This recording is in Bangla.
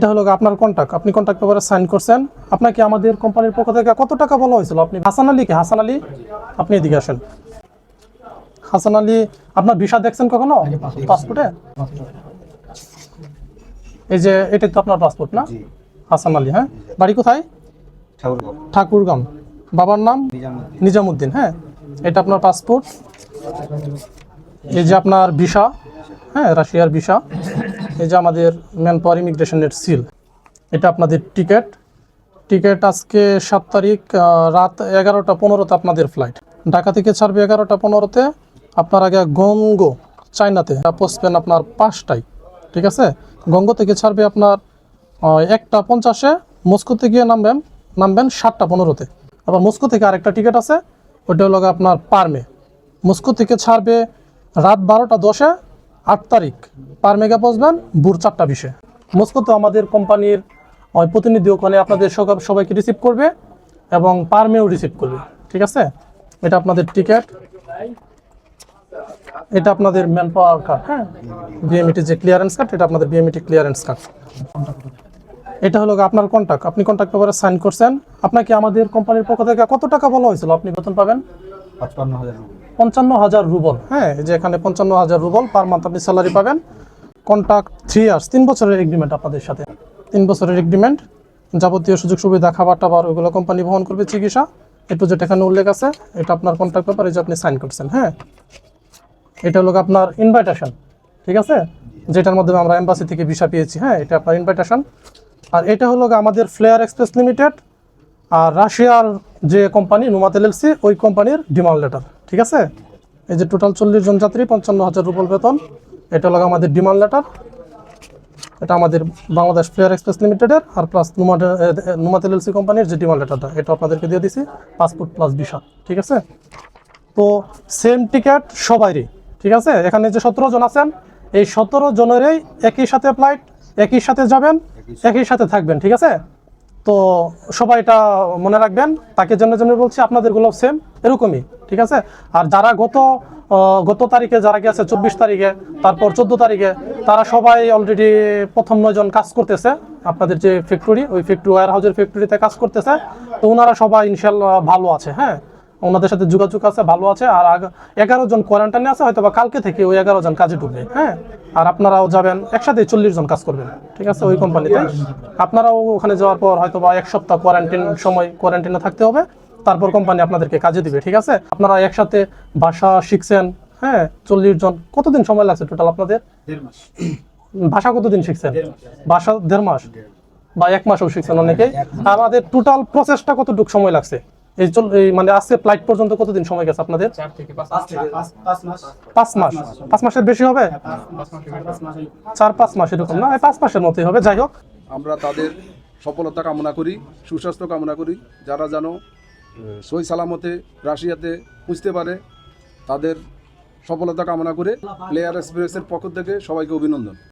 এটা হলো আপনার কন্ট্যাক্ট আপনি কন্ট্যাক্ট পেপারে সাইন করছেন। আপনাকে আমাদের কোম্পানির পক্ষ থেকে কত টাকা বলা হয়েছিল? আপনি হাসান আলী কি হাসান আলী আপনি এদিকে আসেন। হাসান আলী আপনার ভিসা দেখছেন কখনো? পাসপোর্টে। এই যে এটাই তো আপনার পাসপোর্ট না? হাসান আলী হ্যাঁ? বাড়ি কোথায়? ঠাকুরগাঁও। ঠাকুরগাম বাবার নাম? নিজামুদ্দিন। হ্যাঁ? এটা আপনার পাসপোর্ট এই যে আপনার ভিসা হ্যাঁ রাশিয়ার ভিসা। এই যে আমাদের ম্যান পাওয়ার ইমিগ্রেশনের সিল এটা আপনাদের টিকিট টিকিট আজকে সাত তারিখ রাত এগারোটা পনেরোতে আপনাদের ফ্লাইট ঢাকা থেকে ছাড়বে এগারোটা পনেরোতে, আপনার আগে গঙ্গো, চায়নাতে। পৌঁছবেন আপনার পাঁচটায়, ঠিক আছে? গঙ্গো থেকে ছাড়বে আপনার একটা পঞ্চাশে, মস্কোতে গিয়ে নামবেন নামবেন সাতটা পনেরোতে। আবার মস্কো থেকে আরেকটা টিকিট আছে ওটা হলো আপনার পারমে। মস্কো থেকে ছাড়বে রাত বারোটা দশে আট তারিখ পারমেগা পৌঁছবেন ভোর চারটা বিশে। মস্কোতে আমাদের কোম্পানির প্রতিনিধি ওখানে আপনাদের সব- সবাইকে রিসিভ করবে এবং পার মেও রিসিভ করবে, ঠিক আছে? এটা আপনাদের টিকিট এটা আপনাদের ম্যান পাওয়ার কার্ড হ্যাঁ? বিএমইটি যে ক্লিয়ারেন্স কার্ড এটা আপনাদের বিএমইটি ক্লিয়ারেন্স কার্ড এটা হলো আপনার কন্ট্যাক্ট আপনি কন্ট্যাক্ট পেপারে সাইন করছেন। আপনাকে আমাদের কোম্পানির পক্ষ থেকে কত টাকা বলা হয়েছিল? আপনি বেতন পাবেন? পঁচপান্ন হাজার পঞ্চান্ন হাজার রুবল। হ্যাঁ যে এখানে পঞ্চান্ন হাজার রুবল পার মান্থ আপনি স্যালারি পাবেন। কন্ট্রাক্ট থ্রি ইয়ার্স তিন বছরের এগ্রিমেন্ট আপনাদের সাথে। তিন বছরের এগ্রিমেন্ট যাবতীয় সুযোগ সুবিধা, খাবার টাবার, ওইগুলো কোম্পানি বহন করবে চিকিৎসা। একটু যেটা এখানে উল্লেখ আছে, এটা আপনার কন্ট্রাক্ট এই যে আপনি সাইন করছেন হ্যাঁ। এটা হলো আপনার ইনভাইটেশন ঠিক আছে? যেটার মাধ্যমে আমরা এম্বাসি থেকে ভিসা পেয়েছি হ্যাঁ এটা আপনার ইনভাইটেশন আর এটা হলো আমাদের ফ্লেয়ার এক্সপ্রেস লিমিটেড আর রাশিয়ার যে কোম্পানি নুমাত এলএলসি ওই কোম্পানির ডিমান্ড লেটার ঠিক আছে? এই যে টোটাল চল্লিশ জন যাত্রী পঞ্চান্ন হাজার রুপল বেতন এটা হলো আমাদের ডিমান্ড লেটার এটা আমাদের বাংলাদেশ ফ্লেয়ার এক্সপ্রেস লিমিটেডের আর প্লাস নুমাট নুমাত এলএলসি কোম্পানির যে ডিমান্ড লেটারটা এটা আপনাদেরকে দিয়ে দিছি পাসপোর্ট প্লাস ভিসা ঠিক আছে? তো সেম টিকিট সবারই ঠিক আছে? এখানে যে সতেরো জন আছেন এই সতেরো জনেরই একই সাথে ফ্লাইট একই সাথে যাবেন একই সাথে থাকবেন ঠিক আছে? তো সবাই এটা মনে রাখবেন, তাকে জন্য জন্য বলছি আপনাদেরগুলো সেম এরকমই, ঠিক আছে? আর যারা গত গত তারিখে যারা গেছে চব্বিশ তারিখে, তারপর চোদ্দ তারিখে, তারা সবাই অলরেডি প্রথম নয়জন কাজ করতেছে, আপনাদের যে ফ্যাক্টরি ওই ফ্যাক্টরি ওয়ার হাউসের ফ্যাক্টরিতে কাজ করতেছে, তো ওনারা সবাই ইনশাল্লাহ ভালো আছে হ্যাঁ? ওনাদের সাথে যোগাযোগ আছে, ভালো আছে, আর এগারো জন কোয়ারেন্টাইনে আছে হয়তো বা কালকে থেকে ওই এগারো জন কাজে ঢুকবে হ্যাঁ? আর আপনারাও যাবেন একসাথে চল্লিশ জন কাজ করবেন ঠিক আছে ওই কোম্পানিতে। আপনারাও ওখানে যাওয়ার পর হয়তো বা এক সপ্তাহ কোয়ারেন্টাইন সময় কোয়ারেন্টাইনে থাকতে হবে তারপর কোম্পানি আপনাদেরকে কাজে দিবে ঠিক আছে? আপনারা একসাথে ভাষা শিখছেন হ্যাঁ চল্লিশ জন কতদিন সময় লাগছে টোটাল আপনাদের? ভাষা কতদিন শিখছেন? ভাষা দেড় মাস? বা এক মাসও শিখছেন অনেকেই। আমাদের টোটাল প্রসেসটা কতটুকু সময় লাগছে? এই মানে আজকে ফ্লাইট পর্যন্ত কতদিন সময় গেছে আপনাদের? পাঁচ মাস। পাঁচ মাসের বেশি হবে? মাস। চার পাঁচ মাস এরকম না? পাঁচ মাসের মতোই হবে। যাই হোক। আমরা তাদের সফলতা কামনা করি সুস্বাস্থ্য কামনা করি। যারা যেন সই সালামতে রাশিয়াতে পুজতে পারে তাদের সফলতা কামনা করে প্লেয়ার এক্সপ্রেসের পক্ষ থেকে সবাইকে অভিনন্দন।